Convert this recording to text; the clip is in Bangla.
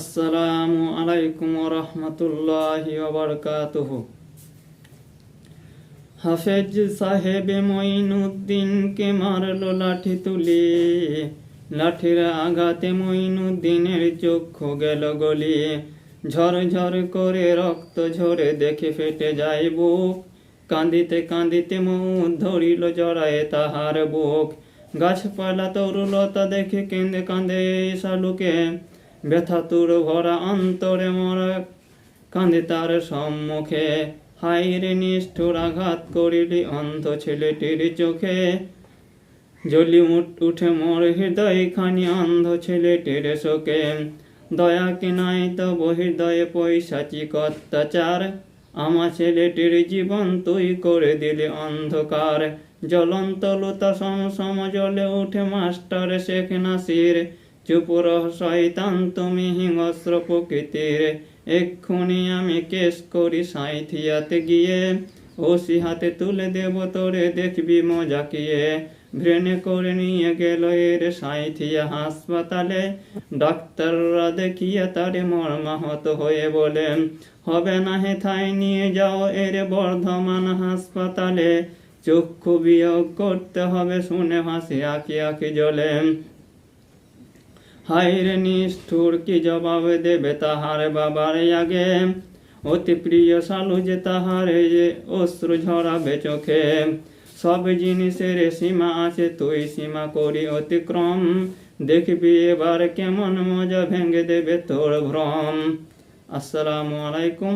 আসসালামু আলাইকুম রহমতুল্লাহি হাফেজ সাহেব মঈনুদ্দিনকে মারল লাঠি তুলি। লাঠির আঘাতে মঈনুদ্দিনের চক্ষু গেল গলিয়ে ঝর ঝর করে রক্ত ঝরে দেখে ফেটে যায় বুক। কাঁদিতে কাঁদিতে মুখ ধরিল জড়ায় তাহার বুক। গাছপালা তরুলতা দেখে কেঁদে কাঁদে শালুকে। ব্যথা তুর ভরা অন্তরে মরা কাঁদে তার সম্মুখে। হাইরে নিষ্ঠুর আঘাত করিলি অন্ধ ছেলেটির চোখে। জ্বলি উঠ- মোর, হৃদয় খানি অন্ধ ছেলেটির শোকে। দয়া কি নাই তব হৃদয়ে পৈশাচিক অত্যাচার। আমার ছেলেটির জীবন তুই করে দিলি অন্ধকার। জ্বলন্ত লুতা সম জলে উঠে মাস্টার শেখ নাসির। চুপ রহ শয়তান তুমি হিংস্র প্রকৃতির, এক্ষুনি আমি কেস করি সাঁথিয়াতে গিয়ে, ওসি হাতে তুলে দেব তোরে, দেখবি মজাকিয়ে ভ্রেনে করে নিয়ে গেল এর সাঁথিয়া হাসপাতালে, ডাক্তাররা দেখিয়ে তারে মর্মাহত হয়ে বলে হবে না হেথায় নিয়ে যাও এর বর্ধমান হাসপাতালে, চক্ষু বিয়োগ করতে হবে, শুনে হাসি আঁকি আঁকি জ্বলে হায়রে নিষ্ঠুর কি জবাব দেবে তাহার বাবার আগে? অতি প্রিয় সালু যে তাহার যে অশ্রু ঝরাবে চোখে, সব জিনিসের সীমা আছে, তুই সীমা করি অতিক্রম। দেখবি এবার কেমন মজা ভেঙে দেবে তোর ভ্রম। আসসালামু আলাইকুম